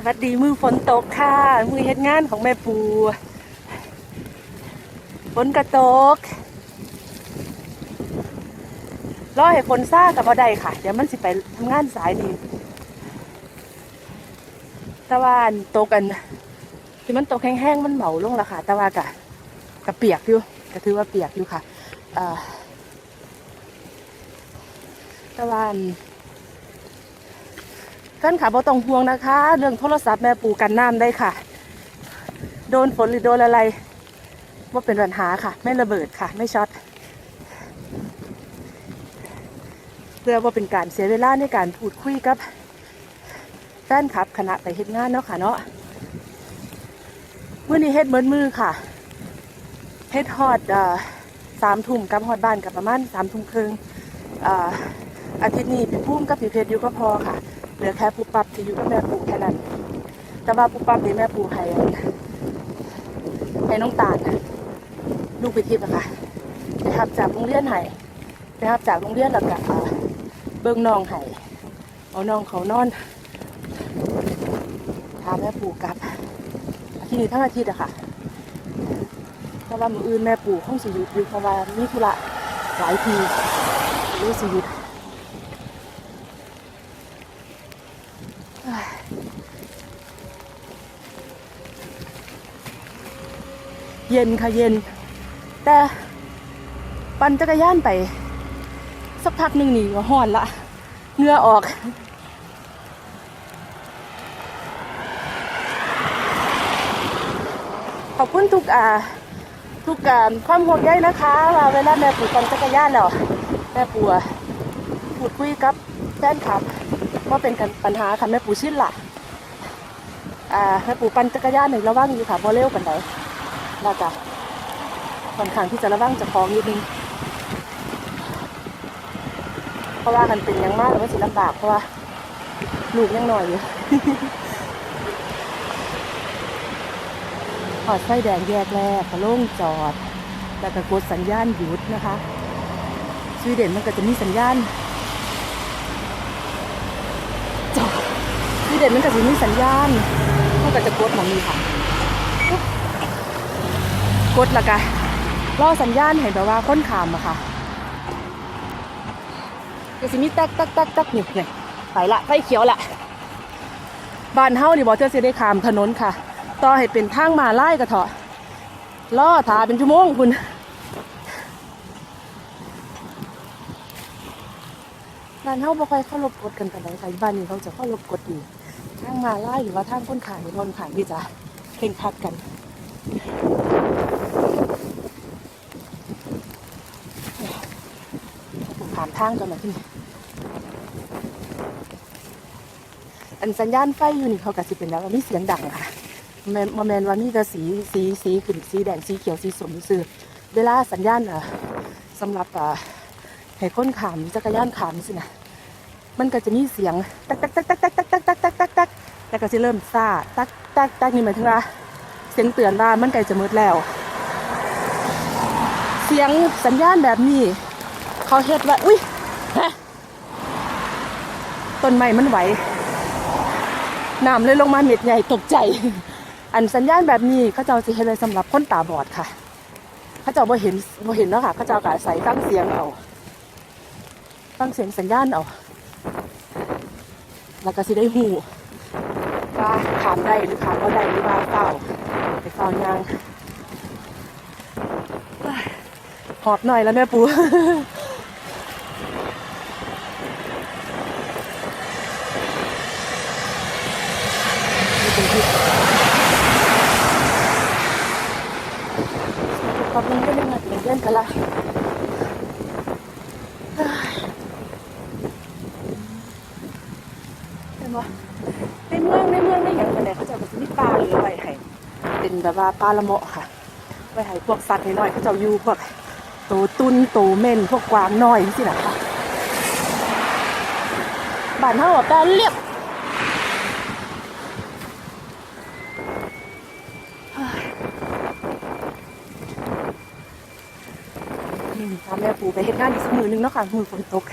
สวัสดีมือฝนตกค่ะ มือเฮ็ดงานของแม่ปูฝนกระตกรอให้ฝนซ่ากับบ่ได้ค่ะ เดี๋ยวมันสิไปทำงานสายนี่ต่ว่าอันตกกัน ที่มันตกแห้งๆมันเหมาลงและค่ะต่ว่ากะกะเปียกอยู่ก็ถือว่าเปียกอยู่ค่ะอ่าแต่ ว่อนกันค่ะบ่ต้องห่วงนะคะ เรื่องโทรศัพท์แม่ปูกันน้ำได้ค่ะ โดนฝนหรือโดนอะไรว่าเป็นปัญหาค่ะ ไม่ระเบิดค่ะ ไม่ช็อตเพื่อว่าเป็นการเสียเวลาในการพูดคุยกับแฟนคลับคณะไปเฮ็ดงานเนาะค่ะเนาะเมื่อนี้เฮ็ดเหมือนมือค่ะเฮ็ดฮอดสามทุ่มกับฮอดบ้านกับประมาณสามทุ่มครึ่งอาอาทิตย์นี้พี่พุ่มกับพี่เพชรอยู่ก็พอค่ะ เหลือแค่ปูปับที่อยู่กับแม่ปูแค่นั้น แต่ว่าปูปับนี่แม่ปูให้ให้น้องตาลลูกไปทิพย์อะค่ะไปรับจากโรงเรียนให้ไปรับจากโรงเรียนแล้วก็อ่าเบิ้งน้องให้เอาน้องเขานอนพาแม่ปูกลับทิตย์นี้ทั้งอาทิตย์อะค่ะเพราะว่ามืออื่นแม่ปูคงสิยุดอยู่เพราะว่ามีธุระหลายทีรู้สิยุด เย็นค่ะเย็น แต่ปั่นจักรยานไป สักพักหนึ่งนี่ก็ห้อนละเหงื่อออกขอบคุณทุกอ่าทุกการความห่วงใยนะคะว่าเวลาแม่ปู่ปั่นจักรยานแล้วแม่ปู่พูดคุยกับแฟนคลับว่าเป็นกันปัญหาค่ะแม่ปู่ชินละอ่าแม่ปู่ปั่นจักรยานหนึ่งระวังอยู่ค่ะพอเร็วกันไหน เราจะค่อนข้างที่จะระวังจะคล้องนิดนึงเพราะว่ามันเป็นยังมากแต่ว่าสิลำบากเพราะว่าลูกยังหน่อยอยู่อดไฟแดงแยกแรกก็โล่งจอด แล้วก็กดสัญญาณหยุดนะคะสวีเดนมันก็จะมีสัญญาณจอดสวีเดนมันก็จะมีสัญญาณมันก็จะกดหมองนี้ค่ะ กดละกะรอสัญญาณให้แบบว่าค้นขามอะค่ะก็สิมีแตกแตกแตกแตกนี่ไงไปละไฟเขียวละบ้านเฮานี่บ่เธอสิได้ขามถนนค่ะ ต่อให้เป็นทางมาไลายกระเถาะล่อถาเป็นชั่วโมงคุณบ้านเฮาบ่ค่อยเข้ารบกฎกันปานใดค่ะบ้านนี้เขาจะเข้ารบกฎดีทางมาไลายหรือว่าทางค้นขายหรือคนขายที่จะเข่งคัดกัน ผ่านทางจนมาที่นี่อันสัญญาณไฟอยู่นี่เขากะสิเป็นแล้วมีเสียงดังค่ะแมนบ่แมนว่ามีแต่สีสีสีขึ้นสีแดงสีเขียวสีสมซื่อเวลาสัญญาณอะสำหรับอ่าให้คนขามจักรยานขามสินะมันก็จะมีเสียงตักตักตักตักตักตักตักตักตักตักตักแล้วก็จะเริ่มซาตักตักตักนี่หมายถึงว่าเสียงเตือนว่ามันใกล้จะมืดแล้ว เสียงสัญญาณแบบนี้ เขาเฮ็ดว่าอุ้ยฮะต้นไม้มันไหวน้ำเลยลงมาเม็ดใหญ่ตกใจ อันสัญญาณแบบนี้เขาเจ้าสิเฮ็ดเลยสำหรับคนตาบอดค่ะเขาเจ้าบ่เห็นบ่เห็นแล้วค่ะเขาเจ้าก็อาศัยฟังเสียงเอาฟังเสียงสัญญาณเอาแล้วก็สิได้หูว่าขามได้หรือขามบ่ได้หรือว่าเฝ้าไปเฝ้ายางหอบหน่อยแล้วแม่ปู นี่เป็นที่ ขอบคุณก็ยังมาถึงเพื่อนกันละเห็นปะในเมืองในเมืองในอย่างไรเขาจะแบบมีปลาหรืออะไรให้เป็นแบบว่าปลาละเมาะค่ะไว้ให้พวกสัตว์น้อยๆเขาจะอยู่พวกโตตุนโตเม่นพวกกวางน้อยที่สินะคะบ้านเฮาอะแปลเรียบ ตามแม่ปูไปเฮ็ดงานอีกสักมือหนึงเนาะค่ะมือฝนตก